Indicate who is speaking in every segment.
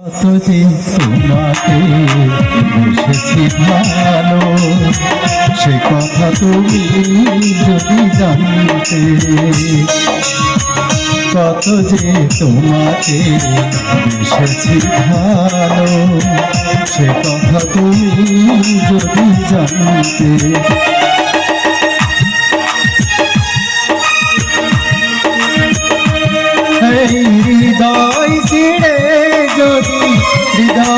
Speaker 1: যে তোমাকে ভালো। সে কথা তুমি যদি জানতে, কত যে তোমাকে এসেছি ভালো। সে কথা তুমি যদি জানতে, এই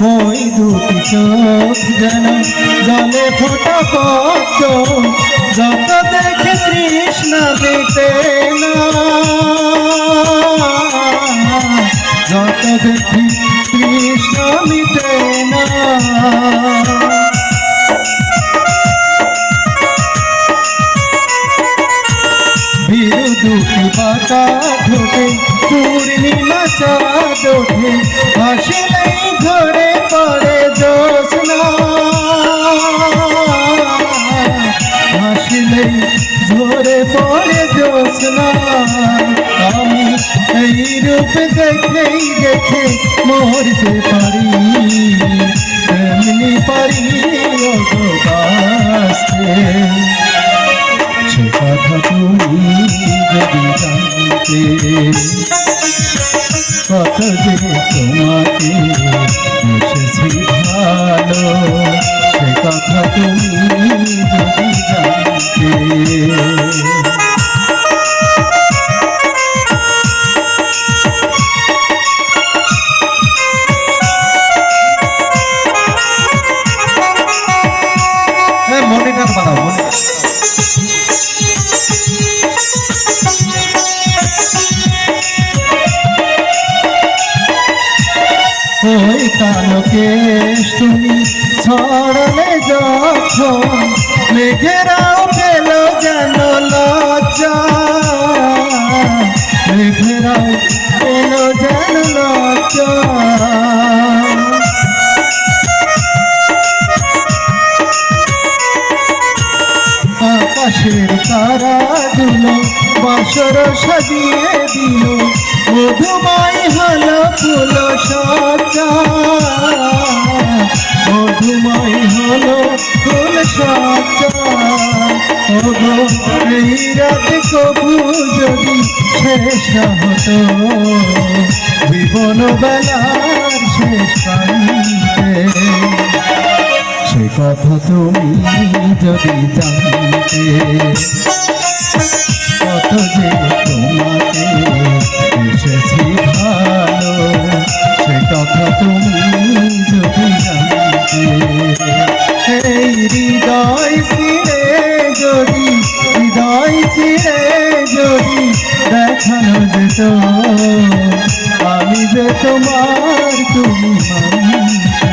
Speaker 1: ওই দুটি চোখ যেন জলে ফোটা পদ্ম যত দেখে তৃষ্ণা মেটে না। যত দেখি তৃষ্ণা মিটে না। বীর দুটি পাতা ঢোকে, পূর্ণিমা চাঁদ ওঠে হাসিলেই হাসিলেই ঝরে পড়ে জোসনা আমি এই রূপ দেখেই দেখে মরতে পারি। এমনি পারি কত মনিটার বানাও ওই কালকেশ তুমি ছড়ালে যখন মেঘেরাও পেল যেন লজ্জা। মেঘেরাও আকাশের তারাগুলো বাসর সাজিয়ে দিল। মধুময় হলো ফুল সজ্জা। মধুময় হলো ফুল সজ্জা। এই রাত কবু যদি শেষ হতো জীবন বেলার শেষ সে কথা তুমি যদি জানতে, কত যে তোমাকে এসেছি ভালো, সে কথা তুমি যদি জানতে, এই হৃদয় ছিঁড়ে যদি, হৃদয় ছিঁড়ে যদি দেখানো যেত, আমি যে তোমার তুমি মানতে